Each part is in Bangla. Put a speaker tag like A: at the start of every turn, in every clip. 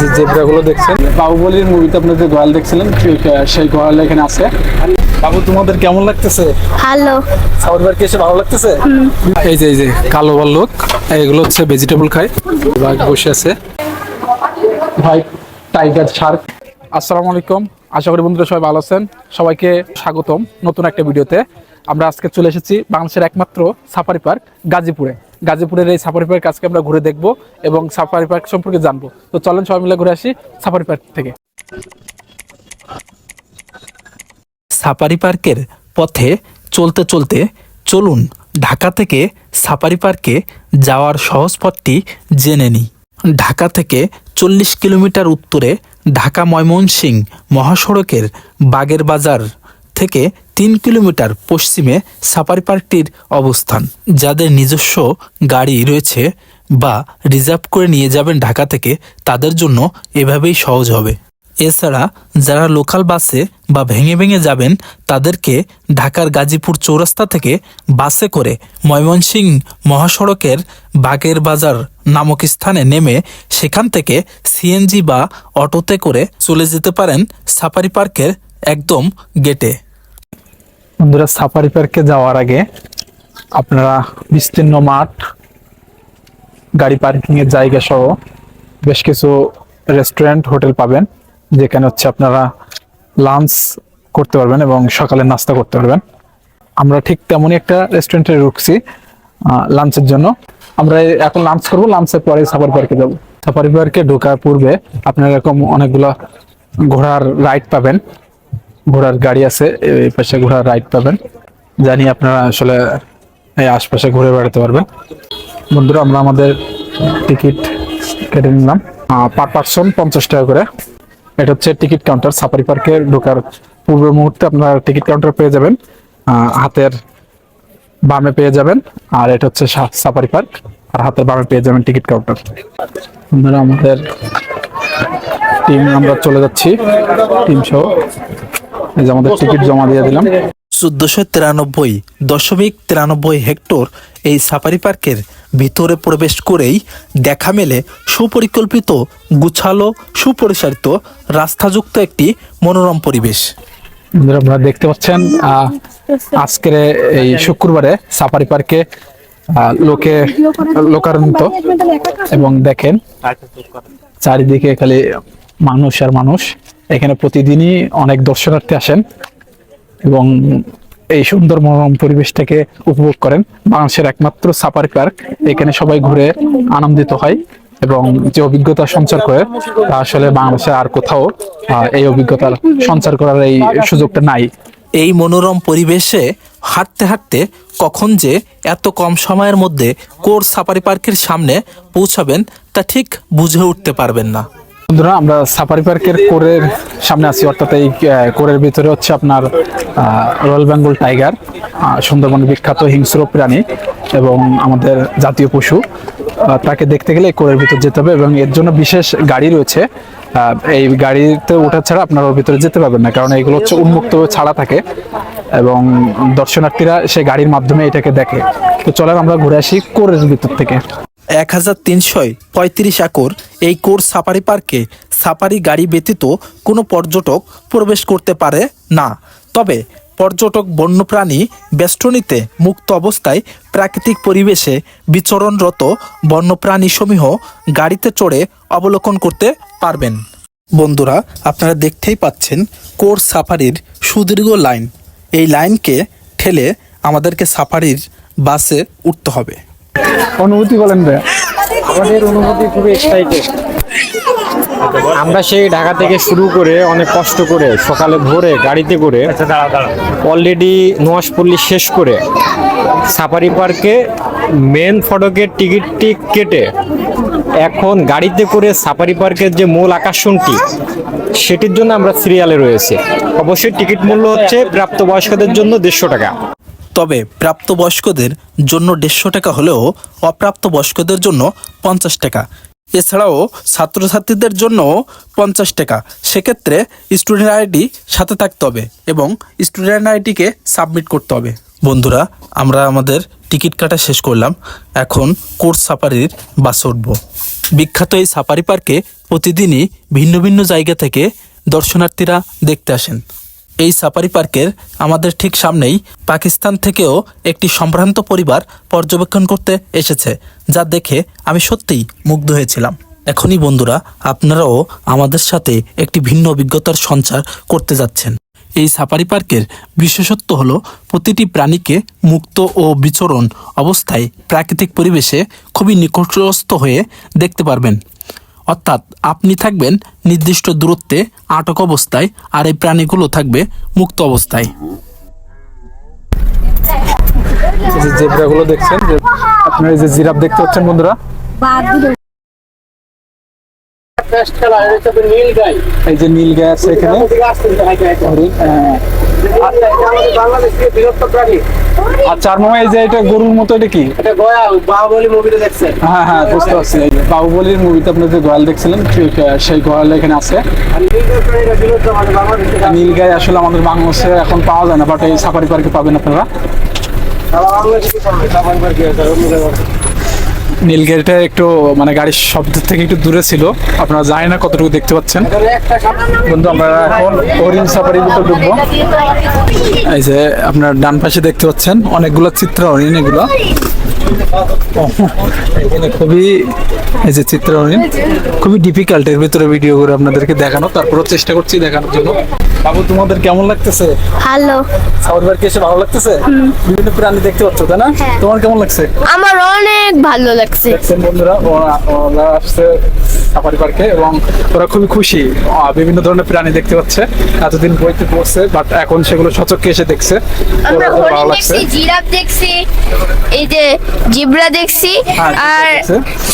A: যে জেব্রাগুলো দেখছেন বাহুবলীর মুভিতে যে গোয়াল দেখছিলেন সেই গোয়াল এখানে আছে। বাবু তোমাদের কেমন লাগতেছে? সাউথ পার্কে এসে ভালো লাগতেছে? এই যে এই যে কালো ভাল্লুক এগুলো হচ্ছে ভেজিটেবল খায়। বাঘ বসে আছে। ভাই টাইগার শার্ক আসসালামু আলাইকুম। আশা করি বন্ধুরা সবাই ভালো আছেন। সবাইকে স্বাগতম নতুন একটা ভিডিওতে। আমরা আজকে চলে এসেছি বাংলাদেশের একমাত্র সাফারি পার্ক গাজীপুরে। গাজীপুরের এই সাফারি পার্ক আজকে আমরা ঘুরে দেখব এবং সাফারি পার্ক সম্পর্কে জানব। তো চলেন সবাই মিলে ঘুরে আসি সাফারি পার্ক থেকে।
B: সাফারি পার্কের পথে চলতে চলতে চলুন ঢাকা থেকে সাফারি পার্কে যাওয়ার সহজ পথটি জেনে নিই। ঢাকা থেকে চল্লিশ কিলোমিটার উত্তরে ঢাকা ময়মনসিংহ মহাসড়কের বাগের বাজার থেকে তিন কিলোমিটার পশ্চিমে সাফারি পার্কটির অবস্থান। যাদের নিজস্ব গাড়ি রয়েছে বা রিজার্ভ করে নিয়ে যাবেন ঢাকা থেকে, তাদের জন্য এভাবেই সহজ হবে। এছাড়া যারা লোকাল বাসে বা ভেঙে ভেঙে যাবেন, তাদেরকে ঢাকার গাজীপুর চৌরাস্তা থেকে বাসে করে ময়মনসিংহ মহাসড়কের বাগের বাজার নামক স্থানে নেমে সেখান থেকে সিএনজি বা অটোতে করে চলে যেতে পারেন সাফারি পার্কের একদম গেটে।
A: বন্ধুরা, সাফারি পার্কে যাওয়ার আগে আপনারা বিস্তীর্ণ মাঠ, গাড়ি পার্কিং এর জায়গা সহ বেশ কিছু রেস্টুরেন্ট হোটেল পাবেন, যেখানে হচ্ছে আপনারা লাঞ্চ করতে পারবেন এবং সকালে নাস্তা করতে পারবেন। আমরা ঠিক তেমনই একটা রেস্টুরেন্টে ঢুকছি লাঞ্চের জন্য। আমরা এখন লাঞ্চ করব লাঞ্চের পরে সাফারি পার্কে যাব। সাফারি পার্কে ঢোকার পূর্বে আপনারা এরকম অনেকগুলো ঘোড়ার রাইড পাবেন। ঘোড়ার গাড়ি আছে, এই পাশে ঘোড়ার রাইড পাবেন। জানি আপনারা আসলে এই আশপাশে ঘুরে বেড়াতে পারবেন। বন্ধুরা, আমরা আমাদের টিকিট কেটে নিলাম। পার পার্সন পঞ্চাশ টাকা করে। এটা হচ্ছে টিকিট কাউন্টার সাফারি পার্কে ঢোকার পূর্ব মুহূর্তে আপনারা টিকিট কাউন্টার পেয়ে যাবেন। হাতের বামে পেয়ে যাবেন, আর এটা হচ্ছে সাফারি পার্ক আর হাতের বামে পেয়ে যাবেন টিকিট কাউন্টার বন্ধুরা, আমাদের টিম আমরা চলে যাচ্ছি টিম সহ। এই যে আমাদের টিকিট জমা দিয়ে দিলাম।
B: চোদ্দশো তিরানব্বই দশমিক তিরানব্বই হেক্টর এই সাফারি পার্কের ভিতরে প্রবেশ করেই দেখা মেলে সুপরিকল্পিত গুছালো সুপরিচালিত রাস্তাযুক্ত একটি মনোরম পরিবেশ।
A: বন্ধুরা আপনারা দেখতে পাচ্ছেন আহ, আজকের এই শুক্রবারে সাফারি পার্কে আহ, লোকে লোকারন্ত এবং দেখেন চারিদিকে খালি মানুষ আর মানুষ। এখানে প্রতিদিনই অনেক দর্শনার্থী আসেন এবং এই সুন্দর মনোরম পরিবেশটাকে উপভোগ করেন। বাংলাদেশের একমাত্র সাফারি পার্ক এখানে সবাই ঘুরে আনন্দিত হয় এবং যে অভিজ্ঞতা সঞ্চার করে, তা আসলে বাংলাদেশে আর কোথাও এই অভিজ্ঞতা সঞ্চার করার এই সুযোগটা নাই।
B: এই মনোরম পরিবেশে হাঁটতে হাঁটতে কখন যে এত কম সময়ের মধ্যে কোর সাফারি পার্কের সামনে পৌঁছাবেন, তা ঠিক বুঝে উঠতে পারবেন না।
A: বন্ধুরা, আমরা সাফারি পার্কের কোরের সামনে আছি, অর্থাৎ এই কোরের ভিতরে হচ্ছে আপনার রয়্যাল বেঙ্গল টাইগার সুন্দরবনের বিখ্যাত হিংস্র প্রাণী এবং আমাদের জাতীয় পশু। তাকে দেখতে গেলে এই কোরের ভিতর যেতে হবে এবং এর জন্য বিশেষ গাড়ি রয়েছে। এই গাড়িতে ওঠা ছাড়া আপনারা ওর ভিতরে যেতে পারবেন না, কারণ এগুলো হচ্ছে উন্মুক্ত ছাড়া থাকে এবং দর্শনার্থীরা সেই গাড়ির মাধ্যমে এটাকে দেখে। তো চলেন আমরা ঘুরে আসি কোরের ভিতর থেকে।
B: এক হাজার তিনশো পঁয়ত্রিশ একর এই কোর সাফারি পার্কে সাফারি গাড়ি ব্যতীত কোনো পর্যটক প্রবেশ করতে পারে না। তবে পর্যটক, বন্যপ্রাণী, বেষ্টনীতে মুক্ত অবস্থায় প্রাকৃতিক পরিবেশে বিচরণরত বন্যপ্রাণী সমূহ গাড়িতে চড়ে অবলোকন করতে পারবেন। বন্ধুরা, আপনারা দেখতেই পাচ্ছেন কোর সাফারির সুদীর্ঘ লাইন। এই লাইনকে ঠেলে আমাদেরকে সাফারির বাসে উঠতে হবে।
A: অনুভূতি বলেন ভাই
C: আমাদের অনুভূতি খুবই এক্সাইটেড আমরা সেই ঢাকা থেকে শুরু করে অনেক কষ্ট করে সকালে ভোরে গাড়িতে করে অলরেডি নোয়াশপল্লী শেষ করে সাফারি পার্কে মেন ফটকের টিকিটটি কেটে এখন গাড়িতে করে সাফারি পার্কের যে মূল আকর্ষণটি সেটির জন্য আমরা সিরিয়ালে রয়েছে। অবশ্যই টিকিট মূল্য হচ্ছে প্রাপ্তবয়স্কদের জন্য দেড়শো টাকা।
B: তবে প্রাপ্তবয়স্কদের জন্য দেড়শো টাকা হলেও অপ্রাপ্তবয়স্কদের জন্য পঞ্চাশ টাকা। এছাড়াও ছাত্রছাত্রীদের জন্য পঞ্চাশ টাকা। সেক্ষেত্রে স্টুডেন্ট আইডি সাথে থাকতে হবে এবং স্টুডেন্ট আইডিকে সাবমিট করতে হবে। বন্ধুরা, আমরা আমাদের টিকিট কাটা শেষ করলাম। এখন কোর্স সাফারির বাসে উঠব। বিখ্যাত এই সাফারি পার্কে প্রতিদিনই ভিন্ন ভিন্ন জায়গা থেকে দর্শনার্থীরা দেখতে আসেন। এই সাফারি পার্কের আমাদের ঠিক সামনেই পাকিস্তান থেকেও একটি সম্ভ্রান্ত পরিবার পর্যবেক্ষণ করতে এসেছে, যা দেখে আমি সত্যিই মুগ্ধ হয়েছিলাম। এখনই বন্ধুরা, আপনারাও আমাদের সাথে একটি ভিন্ন অভিজ্ঞতার সঞ্চার করতে যাচ্ছেন। এই সাফারি পার্কের বিশেষত্ব হল, প্রতিটি প্রাণীকে মুক্ত ও বিচরণ অবস্থায় প্রাকৃতিক পরিবেশে খুবই নিকটস্থ হয়ে দেখতে পারবেন। অর্থাৎ আপনি থাকবেন নির্দিষ্ট দূরত্বে আটক অবস্থায় আর এই প্রাণীগুলো থাকবে মুক্ত অবস্থায়।
A: এই যে জেব্রাগুলো দেখছেন যে আপনারা এই যে জিরাফ দেখতে পাচ্ছেন বন্ধুরা? এই যে নীল হ্যাঁ। আচ্ছা আর মামা এই যে এটা গরুর মতো এটা কি? হ্যাঁ হ্যাঁ বুঝতে পারছি। বাহুবলীর মুভিতে আপনি যে গোয়াল দেখছিলেন ঠিক সেই গোয়াল এখানে আছে। নীল গায়ে আসলে আমাদের বাংলাদেশে এখন পাওয়া যায় না বাট এই সাফারি পার্কে পাবেন আপনারা। নীলগিরিটা একটু মানে গাড়ির শব্দ থেকে একটু দূরে ছিল। আপনারা জানেন না কতটুকু দেখতে পাচ্ছেন। বন্ধু, আমরা এখন হরিণ সাফারির ভিতর ঢুকবো। এই যে আপনার ডান পাশে দেখতে পাচ্ছেন, অনেকগুলো চিত্র হরিণ এগুলো। এখানে খুবই এই যে চিত্র খুবই ডিফিকাল্ট এর ভিতরে ভিডিও করে আপনাদেরকে দেখানো। তারপরেও চেষ্টা করছি দেখানোর জন্য। বাবু তোমাদের কেমন লাগতেছে?
D: হ্যালো
A: সাউথ পার্কে এসে ভালো লাগতেছে? বিভিন্ন প্রাণী দেখতে পাচ্ছ তাই না?
D: হ্যাঁ।
A: তোমার কেমন লাগছে?
D: আমার অনেক ভালো লাগছে।
A: দেখছেন বন্ধুরা ওরা আসছে সাফারি পার্কে এবং ওরা খুবই খুশি। বিভিন্ন ধরনের প্রাণী দেখতে পাচ্ছে। এতদিন বইতে পড়ছে বাট এখন সেগুলো সচক্ষে এসে দেখছে। ভালো লাগছে।
D: জিরাফ দেখছি এই যে জিব্রা দেখছি।
A: হ্যাঁ,
D: আর।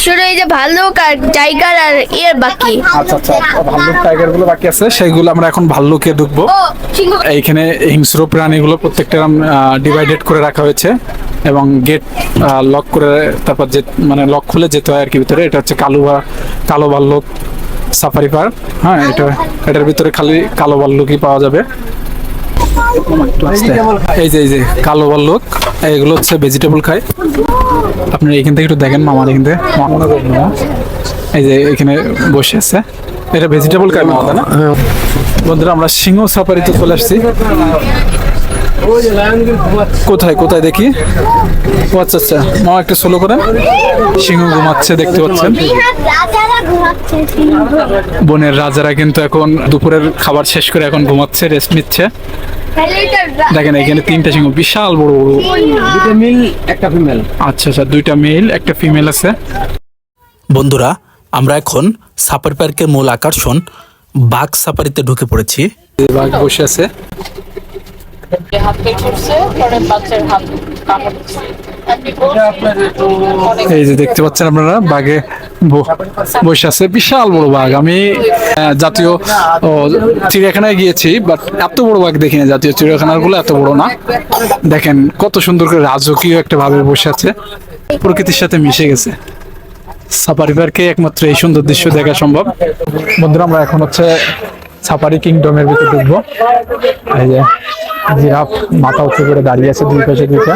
D: শুধু এই যে ভাল্লুক আর টাইগার আর ইয়ের বাকি।
A: আচ্ছা আচ্ছা ভাল্লুক টাইগারগুলো বাকি আছে। সেইগুলো আমরা এখন ভাল্লুকে ঢুকবো। এইখানে হিংস্র প্রাণীগুলো প্রত্যেকটা ডিভাইডেড করে রাখা হয়েছে এবং গেট লক করে তারপর যে মানে লক খুলে যেতে হয় আর কি ভিতরে। এটা হচ্ছে কালো বা কালো ভাল্লুক সাফারি পার্ক হ্যাঁ এটা এটার ভিতরে খালি কালো ভাল্লুকই পাওয়া যাবে। এই যে এই যে কালো ভাল্লুক এগুলো হচ্ছে ভেজিটেবল খায়। আপনি এখান থেকে একটু দেখেন মামার এখান থেকে এই যে এখানে বসে আছে। এটা ভেজিটেবল খায় মামা না? বন্ধুরা আমরা সিংহ সাফারিতে চলে আসছি। কোথায় কোথায় দেখি? ও আচ্ছা আচ্ছা। মামা একটা সোলো করেন। সিংহ ঘুমাচ্ছে দেখতে পাচ্ছেন। বনের রাজারা কিন্তু এখন দুপুরের খাবার শেষ করে এখন ঘুমাচ্ছে রেস্ট নিচ্ছে। দেখেন এখানে তিনটা সিংহ বিশাল বড় বড়।
C: মিল একটা ফিমেল
A: আচ্ছা আচ্ছা দুইটা মেল একটা ফিমেল আছে।
B: বন্ধুরা আমরা এখন সাফারি পার্কের মূল আকর্ষণ বাঘ সাফারিতে ঢুকে পড়েছি।
A: বাঘ বসে আছে।
E: হাত করছে পরে বাচ্চার হাত
A: এই যে দেখতে পাচ্ছেন আপনারা বাঘে ব- বসে আছে। বিশাল বড় বাঘ। আমি জাতীয় চিড়িয়াখানায় গিয়েছি বাট এত বড় বাঘ দেখিনি। জাতীয় চিড়িয়াখানারগুলো এত বড় না। দেখেন কত সুন্দর করে রাজকীয় একটা ভাবে বসে আছে। প্রকৃতির সাথে মিশে গেছে। সাফারি পার্কে একমাত্র এই সুন্দর দৃশ্য দেখা সম্ভব। বন্ধুরা আমরা এখন হচ্ছে সাফারি কিংডমের ভিতরে ঢুকবো। এই যে জিরাফ মাথা উঁচু করে দাঁড়িয়ে আছে দুই পাশে দুইটা।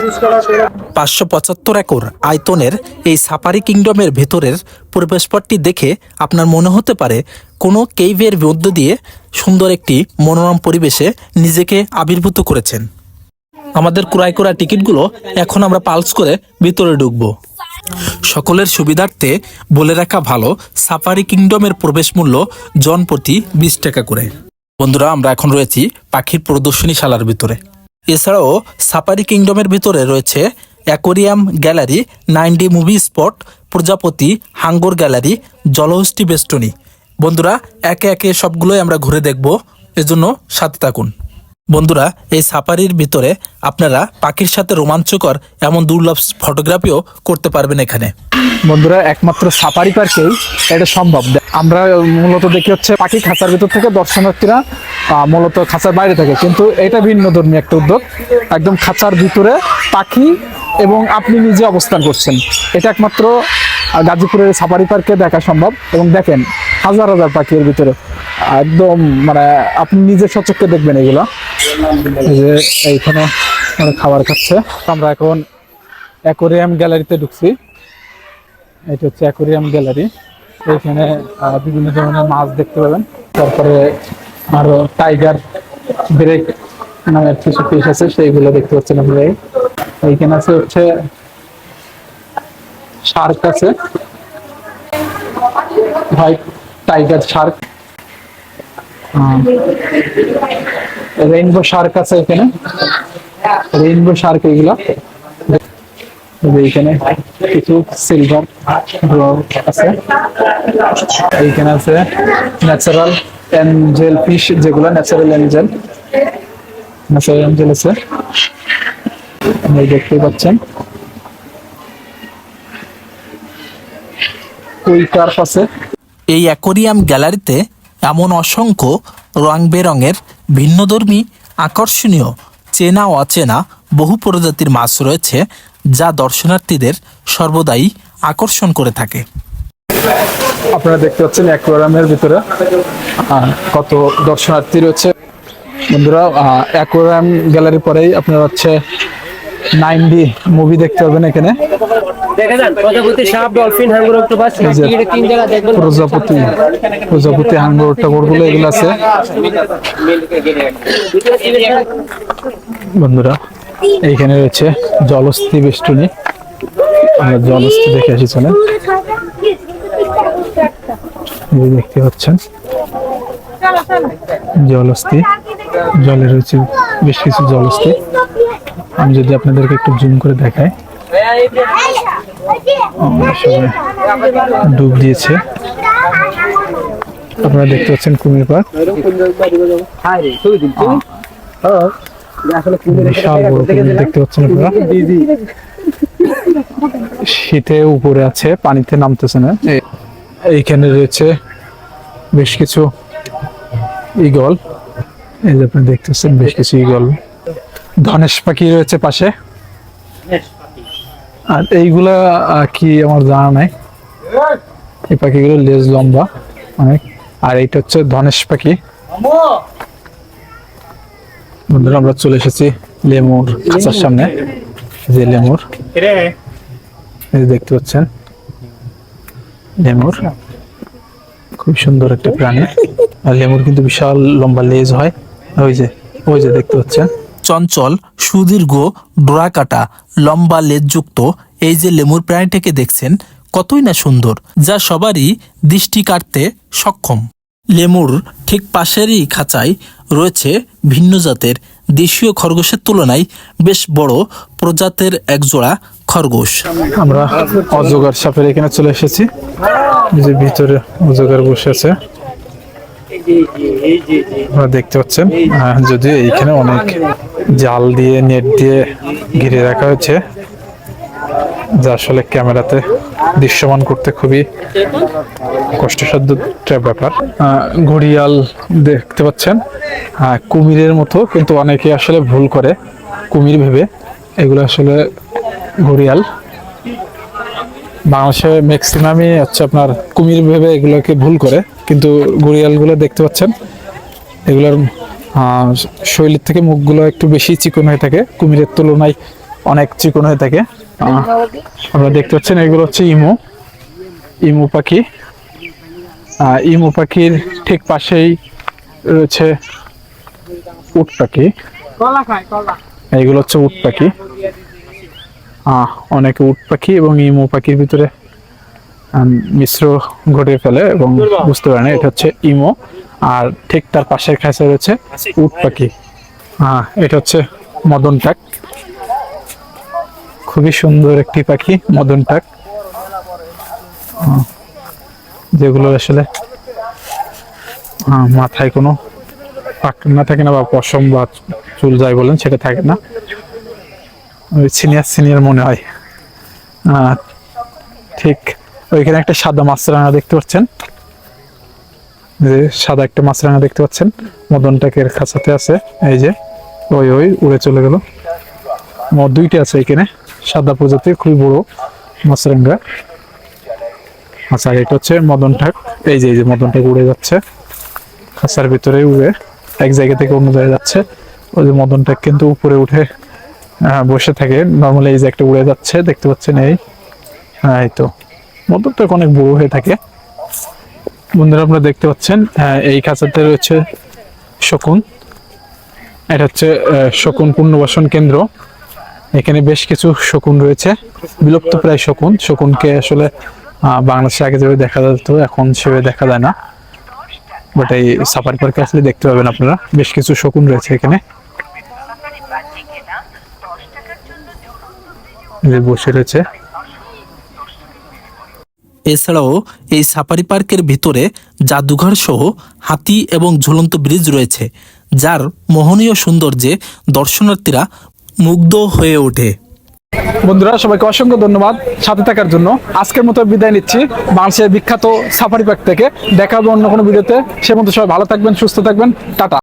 B: পাঁচশো পঁচাত্তর একর আয়তনের এই সাফারি কিংডমের ভেতরের পরিবেশপটটি দেখে আপনার মনে হতে পারে কোনো কেইভের মধ্য দিয়ে সুন্দর একটি মনোরম পরিবেশে নিজেকে আবির্ভূত করেছেন। আমাদের ক্রয় করা টিকিটগুলো এখন আমরা পালস করে ভিতরে ঢুকবো। সকলের সুবিধার্থে বলে রাখা ভালো সাফারি কিংডমের প্রবেশ মূল্য জন প্রতি বিশ টাকা করে। বন্ধুরা, আমরা এখন রয়েছি পাখির প্রদর্শনীশালার ভিতরে। এছাড়াও সাফারি কিংডমের ভিতরে রয়েছে aquarium gallery nine D movie spot, প্রজাপতি, হাঙ্গর গ্যালারি, জলহস্তি বেষ্টনী। বন্ধুরা, একে একে সবগুলোই আমরা ঘুরে দেখব। এজন্য সাথে থাকুন। বন্ধুরা, এই সাফারির ভিতরে আপনারা পাখির সাথে রোমাঞ্চকর এমন দুর্লভ ফটোগ্রাফিও করতে পারবেন এখানে।
A: বন্ধুরা, একমাত্র সাফারি পার্কেই এটা সম্ভব। আমরা মূলত দেখি হচ্ছে পাখি খাঁচার ভিতর থেকে দর্শনার্থীরা মূলত খাঁচার বাইরে থাকে। কিন্তু এটা ভিন্ন ধর্মী একটা উদ্যোগ। একদম খাঁচার ভিতরে পাখি এবং আপনি নিজে অবস্থান করছেন। এটা একমাত্র গাজীপুরের সাফারি পার্কে দেখা সম্ভব। এবং দেখেন, হাজার হাজার পাখি এর ভিতরে। একদম মানে আপনি নিজের সচক্ষে দেখবেন এগুলো। যে এইখানে ওরা খাবার খাচ্ছে। আমরা এখন অ্যাকোরিয়াম গ্যালারিতে ঢুকছি। এটা হচ্ছে অ্যাকোরিয়াম গ্যালারি। এখানে বিভিন্ন ধরনের মাছ দেখতে পাবেন। তারপরে আরও টাইগার ব্রেক নামের কিছু পিস আছে, সেইগুলো দেখতে পাচ্ছেন আপনারা। এইখানে আছে হচ্ছে শার্ক আছে। White tiger shark. Rainbow shark আছে এখানে। রেইনবো শার্ক এগুলা। এই যে এখানে কিছু সিলভার আছে। এইখানে আছে ন্যাচারাল এঞ্জেল ফিশ যেগুলো ন্যাচারাল এঞ্জেল ন্যাচারাল এঞ্জেল আছে। দেখতে পাচ্ছেন। কুই কার্প আছে।
B: এই অ্যাকোরিয়াম গ্যালারিতে এমন অসংখ্য রং বেরঙের ভিন্নধর্মী আকর্ষণীয় চেনা ও অচেনা বহু প্রজাতির মাছ রয়েছে যা দর্শনার্থীদের সর্বদাই আকর্ষণ করে থাকে।
A: আপনারা দেখতে পাচ্ছেন অ্যাকোয়ারিয়ামের ভিতরে কত দর্শনার্থী রয়েছে। বন্ধুরা অ্যাকোয়ারিয়াম গ্যালারি পরেই আপনারা হচ্ছে নাইন ডি মুভি দেখতে পাবেন এখানে।
F: প্রজাপতি সাপ ডলফিন অক্টোপাস তিন জায়গা দেখবেন।
A: প্রজাপতি প্রজাপতি হাঙ্গর টাগরগুলো এগুলো আছে। বন্ধুরা এইখানে রয়েছে জলস্থি বেষ্টনী। আমরা জলস্থি দেখে আসি চলে দেখতে পাচ্ছেন। জলস্থি জলে রয়েছে বেশ কিছু জলস্থি। আমি যদি আপনাদেরকে একটু জুম করে দেখাই। ডুব দিয়েছে। আপনারা দেখতে পাচ্ছেন কুমির পার্ক বিশাল বড় কুমির দেখতে পাচ্ছেন আপনারা। শীতে উপরে আছে, পানিতে নামতেছে না। এইখানে রয়েছে বেশ কিছু ইগল এই যে আপনি দেখতেছেন, বেশ কিছু ইগল ধনেশ পাখি রয়েছে পাশে। আর এইগুলা কি আমার জানা নাই। এই পাখিগুলো লেজ লম্বা অনেক। আর এইটা হচ্ছে ধনেশ পাখি। বন্ধুরা, আমরা চলে এসেছি লেমুর খাঁচার সামনে। যে লেমুর। দেখতে পাচ্ছেন। লেমুর। খুব সুন্দর একটা প্রাণী। আর লেমুর কিন্তু বিশাল লম্বা লেজ হয়। ওই যে ওই যে দেখতে পাচ্ছেন।
B: চঞ্চল, সুদীর্ঘ ডোরাকাটা লম্বা লেজযুক্ত, এই যে লেমুর প্রাণীটাকে দেখছেন, কতই না সুন্দর, যা সবারই দৃষ্টি কাটতে সক্ষম। লেমুর ঠিক পাশেরই খাঁচায় রয়েছে ভিন্ন জাতের দেশীয় খরগোশের তুলনায় বেশ বড় প্রজাতের একজোড়া খরগোশ।
A: আমরা অজগর সাপের এখানে চলে এসেছি। যে ভিতরে অজগর বসে আছে। দেখতে পাচ্ছেন যদিও এইখানে অনেক জাল দিয়ে নেট দিয়ে ঘিরে রাখা হয়েছে যা আসলে ক্যামেরাতে দৃশ্যমান করতে খুবই কষ্টসাধ্য ব্যাপার। ঘড়িয়াল দেখতে পাচ্ছেন কুমিরের মতো কিন্তু অনেকে আসলে ভুল করে কুমির ভেবে। এগুলো আসলে ঘড়িয়াল। বাংলাদেশে ম্যাক্সিমামই হচ্ছে আপনার কুমির ভেবে এগুলোকে ভুল করে। কিন্তু ঘড়িয়ালগুলো দেখতে পাচ্ছেন। এগুলোর শৈলীর থেকে মুখগুলো একটু বেশি চিকন হয়ে থাকে, কুমিরের তুলনায় অনেক চিকন হয়ে থাকে। আপনারা দেখতে পাচ্ছেন এগুলো হচ্ছে ইমু ইমু পাখি। ইমু পাখির ঠিক পাশেই রয়েছে উট পাখি। এইগুলো হচ্ছে উট পাখি। অনেকে উট পাখি এবং ইমু পাখির ভিতরে মিশ্র ঘটে ফেলে এবং বুঝতে পারে না এটা হচ্ছে ইমো। আর ঠিক তার পাশের খাঁচা রয়েছে উট পাখি। হ্যাঁ এটা হচ্ছে মদন টাক। খুবই সুন্দর একটি পাখি মদন টাক। যেগুলো আসলে মাথায় কোনো পাখনা থাকে না বা পশম বা চুল যাই বলেন সেটা থাকে না। সিনিয়র সিনিয়র মনে হয়। ঠিক ওইখানে একটা সাদা মাছরাঙা দেখতে পাচ্ছেন। যে সাদা একটা মাছরাঙা দেখতে পাচ্ছেন। মদন টাকের খাঁচাতে আছে। এই যে, ওই ওই, উড়ে চলে গেল। দুইটা আছে এখানে। সাদা প্রজাতির, খুবই বড় মাছরাঙ্গা আচ্ছা এটা হচ্ছে মদন ঠাক। এই যে এই যে মদন ঠাক উড়ে যাচ্ছে। খাঁচার ভিতরে উড়ে এক জায়গা থেকে অন্য জায়গায় যাচ্ছে। ওই যে মদন ঠাক কিন্তু উপরে উঠে বসে থাকে। নর্মালি এই যে একটা উড়ে যাচ্ছে, দেখতে পাচ্ছেন এই? হ্যাঁ এই তো। মদকটা অনেক বড় হয়ে থাকে। বন্ধুরা আপনারা দেখতে পাচ্ছেন এই খাঁচাতে রয়েছে শকুন। এটা হচ্ছে শকুন পুনর্বাসন কেন্দ্র। এখানে বেশ কিছু শকুন রয়েছে। বিলুপ্ত প্রায় শকুন। শকুনকে আসলে বাংলাদেশে আগে যেভাবে দেখা যেত এখন সেভাবে দেখা যায় না। বাট এই সাফারি পার্কে আসলে দেখতে পাবেন আপনারা বেশ কিছু শকুন রয়েছে এখানে। বসে রয়েছে।
B: এছাড়াও এই সাফারি পার্কের ভিতরে জাদুঘর সহ হাতি এবং ঝুলন্ত ব্রিজ রয়েছে, যার মোহনীয় সৌন্দর্যে দর্শনার্থীরা মুগ্ধ হয়ে ওঠে।
A: বন্ধুরা, সবাইকে অসংখ্য ধন্যবাদ সাথে থাকার জন্য। আজকের মতো বিদায় নিচ্ছি। বাংলাদেশের বিখ্যাত সাফারি পার্ক থেকে দেখা হবে অন্য কোনো ভিডিওতে। সে মতো সবাই ভালো থাকবেন, সুস্থ থাকবেন। টাটা।